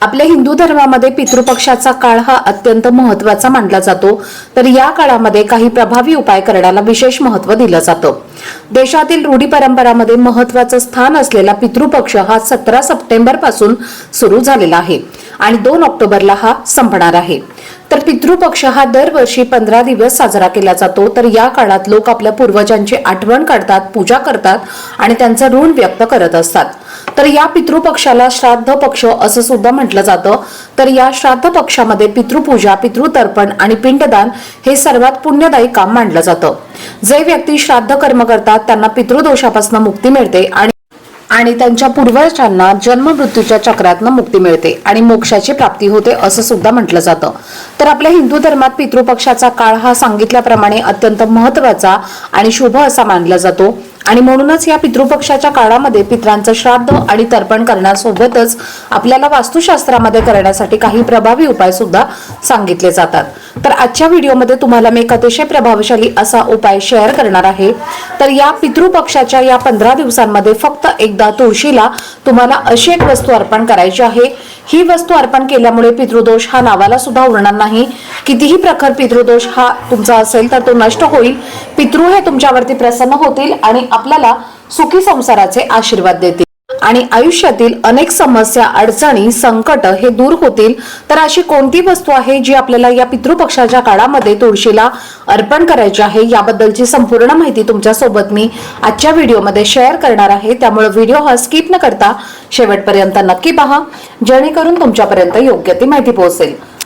आपल्या हिंदू धर्मामध्ये पितृपक्षाचा काळ हा अत्यंत महत्त्वाचा मानला जातो. तर या काळामध्ये काही प्रभावी उपाय करण्याला विशेष महत्त्व दिलं जातं. देशातील रूढी परंपरामध्ये महत्वाचं स्थान असलेला पितृपक्ष हा सतरा सप्टेंबरपासून सुरू झालेला आहे आणि दोन ऑक्टोबरला हा संपणार आहे. तर पितृपक्ष हा दरवर्षी पंधरा दिवस साजरा केला जातो. तर या काळात लोक आपल्या पूर्वजांची आठवण काढतात पूजा करतात आणि त्यांचं ऋण व्यक्त करत असतात. तर या पितृपक्षाला श्राद्ध पक्ष असं सुद्धा म्हटलं जातं. तर या श्राद्ध पक्षामध्ये पितृपूजा पितृतर्पण आणि पिंडदान हे सर्वात पुण्यदायी काम मानलं जातं. जे व्यक्ती श्राद्ध कर्म करतात त्यांना पितृदोषापासून मुक्ती मिळते आणि आणि त्यांच्या पूर्वजांना जन्म मृत्यूच्या चक्रातनं मुक्ती मिळते आणि मोक्षाची प्राप्ती होते असं सुद्धा म्हटलं जातं. तर आपल्या हिंदू धर्मात पितृपक्षाचा काळ हा सांगितल्याप्रमाणे अत्यंत महत्त्वाचा आणि शुभ असा मानला जातो. आणि म्हणूनच या पितृपक्षाच्या काळामध्ये पित्रांचं श्राद्ध आणि तर्पण करण्यासोबतच आपल्याला वास्तुशास्त्रामध्ये करण्यासाठी काही प्रभावी उपाय सुद्धा सांगितले जातात. तर आजच्या व्हिडिओमध्ये तुम्हाला मी एक अतिशय प्रभावशाली असा उपाय शेअर करणार आहे. तर या पितृपक्षाच्या या पंधरा दिवसांमध्ये फक्त एकदा तुळशीला तुम्हाला अशी एक वस्तू अर्पण करायची आहे. ही वस्तू अर्पण केल्यामुळे पितृदोष हा नावाला सुद्धा उरणार नाही. कितीही प्रखर पितृदोष हा तुमचा असेल तर तो नष्ट होईल. पितृ हे तुमच्यावरती प्रसन्न होतील आणि आपल्याला सुखी संसाराचे आशीर्वाद देतील. आणि आयुष्यातील अनेक समस्या अडचणी संकट हे दूर होतील. तर अशी कोणती वस्तू आहे जी आपल्याला या पितृपक्षाच्या काळामध्ये तुळशीला अर्पण करायची आहे? याबद्दलची संपूर्ण माहिती तुमच्यासोबत मी आजच्या व्हिडिओमध्ये शेअर करणार आहे. त्यामुळे व्हिडिओ हा स्किप न करता शेवटपर्यंत नक्की पहा. जेणेकरून तुमच्यापर्यंत योग्य ती माहिती पोहोचेल.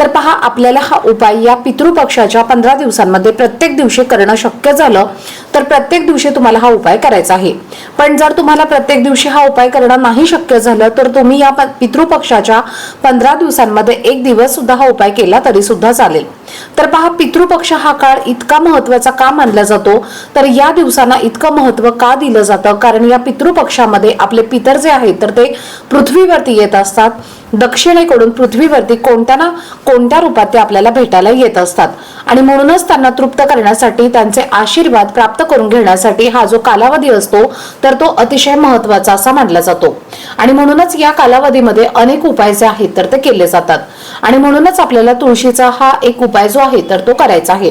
तर पहा आपल्याला हा उपाय या पितृपक्षाच्या पंधरा दिवसांमध्ये प्रत्येक दिवशी करणं शक्य झालं तर प्रत्येक दिवशी तुम्हाला हा उपाय करायचा आहे. पण जर तुम्हाला प्रत्येक दिवशी हा उपाय करणं नाही शक्य झालं तर तुम्ही या प- पितृपक्षाच्या पंधरा दिवसांमध्ये एक दिवस सुद्धा हा उपाय केला तरी सुद्धा चालेल. तर पहा पितृपक्ष हा काळ इतका महत्त्वाचा का मानला जातो? तर या दिवसांना इतकं महत्त्व का दिलं जातं? कारण या पितृपक्षामध्ये आपले पितर जे आहेत तर ते पृथ्वीवरती येत असतात. दक्षिणेकडून पृथ्वीवरती कोणत्या ना कोणत्या रूपात ते आपल्याला भेटायला येत असतात. आणि म्हणूनच त्यांना तृप्त करण्यासाठी त्यांचे आशीर्वाद प्राप्त करून घेण्यासाठी हा जो कालावधी असतो तर तो अतिशय महत्त्वाचा असा मानला जातो. आणि म्हणूनच या कालावधीमध्ये अनेक उपाय जे आहेत तर ते केले जातात. आणि म्हणूनच आपल्याला तुळशीचा हा एक उपाय जो आहे तर तो करायचा आहे.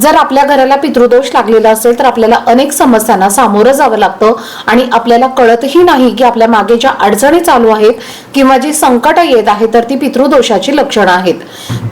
जर आपल्या घराला पितृदोष लागलेला असेल तर आपल्याला अनेक समस्यांना सामोरं जावं लागतं आणि आपल्याला कळतही नाही की आपल्या मागे ज्या अडचणी चालू आहेत किंवा जी संकट येत आहे तर ती पितृदोषाची लक्षणं आहेत.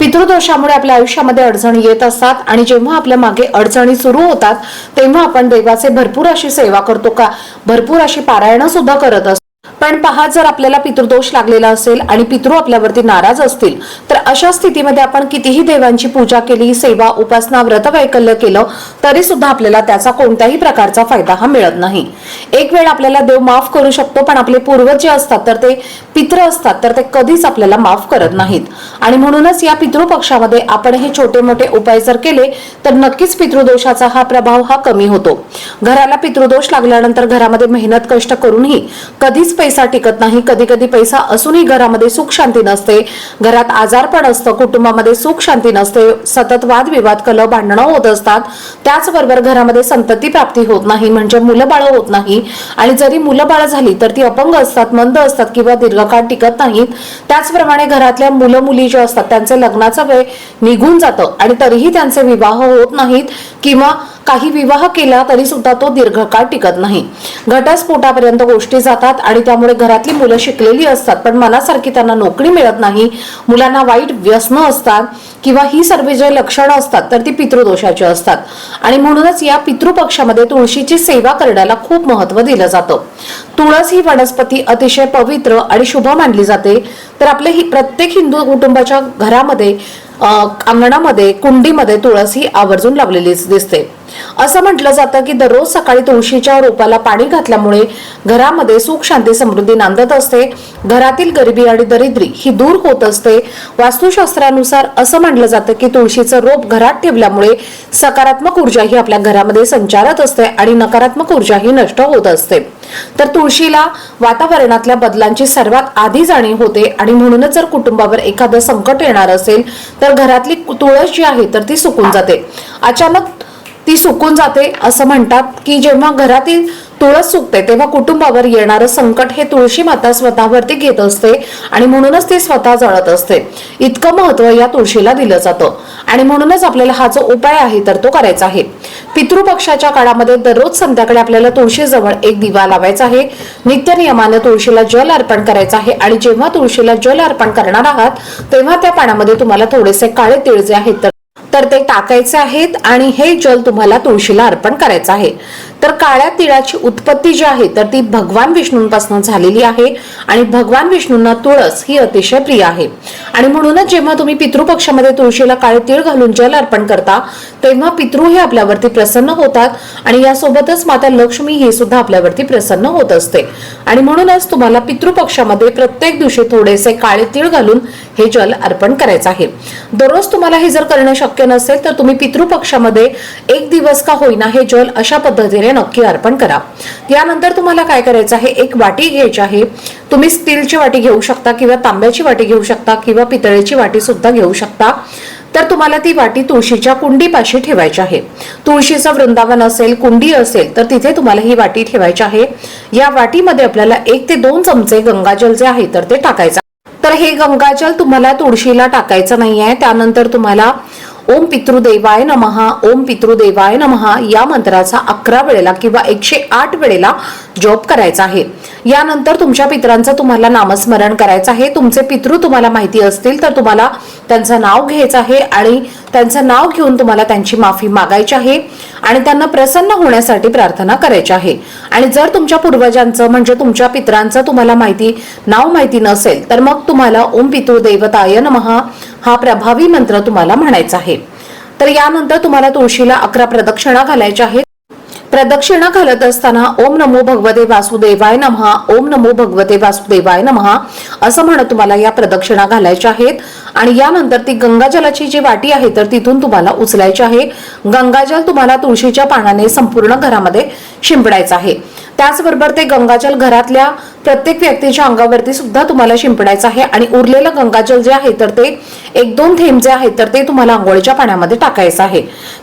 पितृदोषामुळे आपल्या आयुष्यामध्ये अडचणी येत असतात आणि जेव्हा आपल्या मागे अडचणी सुरू होतात तेव्हा आपण देवाचे भरपूर अशी सेवा करतो का? भरपूर अशी पारायणं सुद्धा करत असतो. पण पहा जर आपल्याला पितृदोष लागलेला असेल आणि पितृ आपल्यावरती नाराज असतील तर अशा स्थितीमध्ये आपण कितीही देवांची पूजा केली सेवा उपासना व्रत वैकल्य केलं तरी सुद्धा आपल्याला त्याचा कोणत्याही प्रकारचा फायदा हा मिळत नाही. एक वेळ आपल्याला देव माफ करू शकतो पण आपले पूर्वज जे असतात तर ते पित्र असतात तर ते कधीच आपल्याला माफ करत नाहीत. आणि म्हणूनच या पितृपक्षामध्ये आपण हे छोटे मोठे उपाय जर केले तर नक्कीच पितृदोषाचा हा प्रभाव हा कमी होतो. घराला पितृदोष लागल्यानंतर घरामध्ये मेहनत कष्ट करूनही कधीच पैसा टिकत नाही. कधी कधी पैसा असूनही घरामध्ये सुख शांती नसते. घरात आजारपण असतं कुटुंबामध्ये सुख शांती नसते सतत वादविवाद कल भांडणं होत असतात. त्याचबरोबर घरामध्ये संतती प्राप्ती होत नाही म्हणजे मुलं बाळ होत नाही. आणि जरी मुलं बाळ झाली तर ती अपंग असतात मंद असतात किंवा दीर्घकाळ टिकत नाहीत. त्याचप्रमाणे घरातल्या मुलं मुली जे असतात त्यांचे लग्नाचा वेळ निघून जातं आणि तरीही त्यांचे विवाह होत नाहीत किंवा काही विवाह केला तरी सुद्धा तो दीर्घकाळ टिकत नाही. घटस्फोटापर्यंत गोष्टी जातात आणि त्यामुळे घरातली मुलं शिकलेली असतात पण मनासारखी त्यांना नोकरी मिळत नाही. मुलांना वाईट व्यसन असतात किंवा ही सर्व जे लक्षणं असतात तर ती पितृदोषाची असतात. आणि म्हणूनच या पितृपक्षामध्ये तुळशीची सेवा करण्याला खूप महत्त्व दिलं जातं. तुळस ही वनस्पती अतिशय पवित्र आणि शुभ मानली जाते. तर आपले ही प्रत्येक हिंदू कुटुंबाच्या घरामध्ये अंगणामध्ये कुंडीमध्ये तुळस ही आवर्जून लावलेली दिसते. असं म्हटलं जातं की दररोज सकाळी तुळशीच्या रोपाला पाणी घातल्यामुळे घरामध्ये सुख शांती समृद्धी नांदत असते. घरातील गरिबी आणि दरिद्री ही दूर होत असते. वास्तुशास्त्रानुसार असं म्हटलं जातं की तुळशीचं रोप घरात ठेवल्यामुळे सकारात्मक ऊर्जा ही आपल्या घरामध्ये संचारत असते आणि नकारात्मक ऊर्जा ही नष्ट होत असते. तर तुळशीला वातावरणातल्या बदलांची सर्वात आधी जाणीव होते आणि म्हणूनच जर कुटुंबावर एखादं संकट येणार असेल तर घरातली तुळस जी आहे तर ती सुकून जाते. अचानक ती सुकून जाते असं म्हणतात की जेव्हा घरातील तुळस सुकते तेव्हा कुटुंबावर येणारं संकट हे तुळशी माता स्वतःवरती घेत असते आणि म्हणूनच ती स्वतः जळत असते. इतकं महत्त्व या तुळशीला दिलं जातं. आणि म्हणूनच आपल्याला हा जो उपाय आहे तर तो करायचा आहे. पितृपक्षाच्या काळामध्ये दररोज संध्याकाळी आपल्याला तुळशीजवळ एक दिवा लावायचा आहे. नित्य नियमाने तुळशीला जल अर्पण करायचं आहे आणि जेव्हा तुळशीला जल अर्पण करणार आहात तेव्हा त्या पाण्यामध्ये तुम्हाला थोडेसे काळे तिळ जे आहेत तर तर ते टाकायचे आहेत आणि हे जल तुम्हाला तुळशीला अर्पण करायचं आहे. तर काळ्या तिळाची उत्पत्ती जी आहे तर ती भगवान विष्णूंपासून झालेली आहे आणि भगवान विष्णूंना तुळस ही अतिशय प्रिय आहे. आणि म्हणूनच जेव्हा तुम्ही पितृपक्षामध्ये तुळशीला काळे तीळ घालून जल अर्पण करता तेव्हा पितृ हे आपल्यावरती प्रसन्न होतात आणि यासोबतच माता लक्ष्मी ही सुद्धा आपल्यावरती प्रसन्न होत असते. आणि म्हणूनच तुम्हाला पितृपक्षामध्ये प्रत्येक दिवशी थोडेसे काळे तीळ घालून हे जल अर्पण करायचं आहे. दररोज तुम्हाला हे जर करणं शक्य नसेल तर तुम्ही पितृपक्षामध्ये एक दिवस का होईना हे जल अशा पद्धतीने नक्की अर्पण करा. यानंतर तुम्हाला काय करायचं आहे? एक वाटी घ्यायची आहे. तुम्ही स्टीलची वाटी घेऊ शकता किंवा तांब्याची वाटी घेऊ शकता किंवा पितळेची वाटी सुद्धा घेऊ शकता. तर तुम्हाला ती वाटी तुळशीच्या कुंडीपाशी ठेवायची आहे. तुळशीचं वृंदावन असेल कुंडी असेल तर तिथे तुम्हाला ही वाटी ठेवायची आहे. या वाटीमध्ये आपल्याला एक ते दोन चमचे गंगाजल जे आहे तर ते टाकायचं तर हे गंगाजल तुम्हाला तुळशीला टाकायचं नाहीये. त्यानंतर तुम्हाला ओम पितृदेवाय नमहा ओम पितृदेवाय नमहा या मंत्राचा अकरा वेळेला किंवा एकशे आठ वेळेला जॉब करायचा आहे. यानंतर तुमच्या पितरांचं तुम्हाला नामस्मरण करायचं आहे. तुमचे पितृ तुम्हाला माहिती असतील तर तुम्हाला त्यांचं नाव घ्यायचं आहे आणि त्यांचं नाव घेऊन तुम्हाला त्यांची माफी मागायची आहे आणि त्यांना प्रसन्न होण्यासाठी प्रार्थना करायची आहे. आणि जर तुमच्या पूर्वजांचं म्हणजे तुमच्या पितरांचं तुम्हाला माहिती नाव माहिती नसेल तर मग तुम्हाला ओम पितृ देवताय नमहा हा प्रभावी मंत्र तुम्हाला म्हणायचा आहे. तर यानंतर तुम्हाला तुळशीला अकरा प्रदक्षिणा घालायच्या आहेत. प्रदक्षिणा घालत असताना ओम नमो भगवते वासुदेवाय नमहा ओम नमो भगवते वासुदेवाय नमहा असं म्हणत तुम्हाला या प्रदक्षिणा घालायच्या आहेत. आणि यानंतर ती गंगाजलाची जी वाटी आहे तर तिथून तुम्हाला उचलायची आहे. गंगाजल तुम्हाला तुळशीच्या पानाने संपूर्ण घरामध्ये शिंपडायचं आहे. त्याचबरोबर ते गंगाजल घरातल्या प्रत्येक व्यक्तीच्या अंगावरती सुद्धा तुम्हाला शिंपडायचं आहे आणि उरलेलं गंगाजल जे आहे तर ते एक दोन थेंब जे आहेत तर ते तुम्हाला आंघोळीच्या पाण्यामध्ये टाकायचं आहे.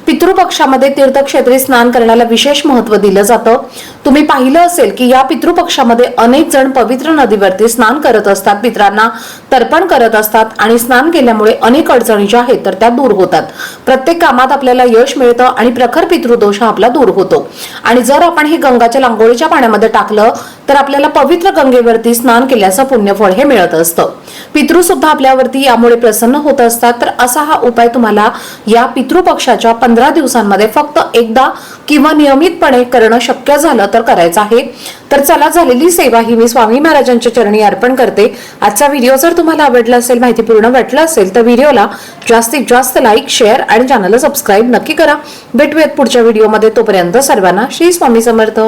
पितृपक्षामध्ये तीर्थक्षेत्री स्नान करण्याला विशेष महत्त्व दिलं जातं. तुम्ही पाहिलं असेल की या पितृपक्षामध्ये अनेक जण पवित्र नदीवरती स्नान करत असतात पित्रांना तर्पण करत असतात आणि स्नान केल्यामुळे अनेक अडचणी ज्या आहेत तर त्या दूर होतात. प्रत्येक कामात आपल्याला यश मिळतं आणि प्रखर पितृदोष हा आपला दूर होतो. आणि जर आपण हे गंगाच्या आंघोळीच्या पाण्यामध्ये टाकलं तर आपल्याला पवित्र गंगेवरती स्नान केल्याचं पुण्यफळ हे मिळत असतं. पितृ सुद्धा आपल्यावरती यामुळे प्रसन्न होत असतात. तर असा हा उपाय तुम्हाला या पितृपक्षाच्या पंधरा दिवसांमध्ये फक्त एकदा किंवा नियमितपणे करणं शक्य झालं तर करायचं आहे. तर चला झालेली सेवा ही मी स्वामी महाराजांच्या चरणी अर्पण करते. आजचा व्हिडिओ जर तुम्हाला आवडला असेल माहितीपूर्ण वाटला असेल तर व्हिडिओला जास्तीत जास्त लाईक शेअर आणि चॅनलला सबस्क्राईब नक्की करा. भेटूयात पुढच्या व्हिडिओमध्ये. तोपर्यंत सर्वांना श्री स्वामी समर्थ.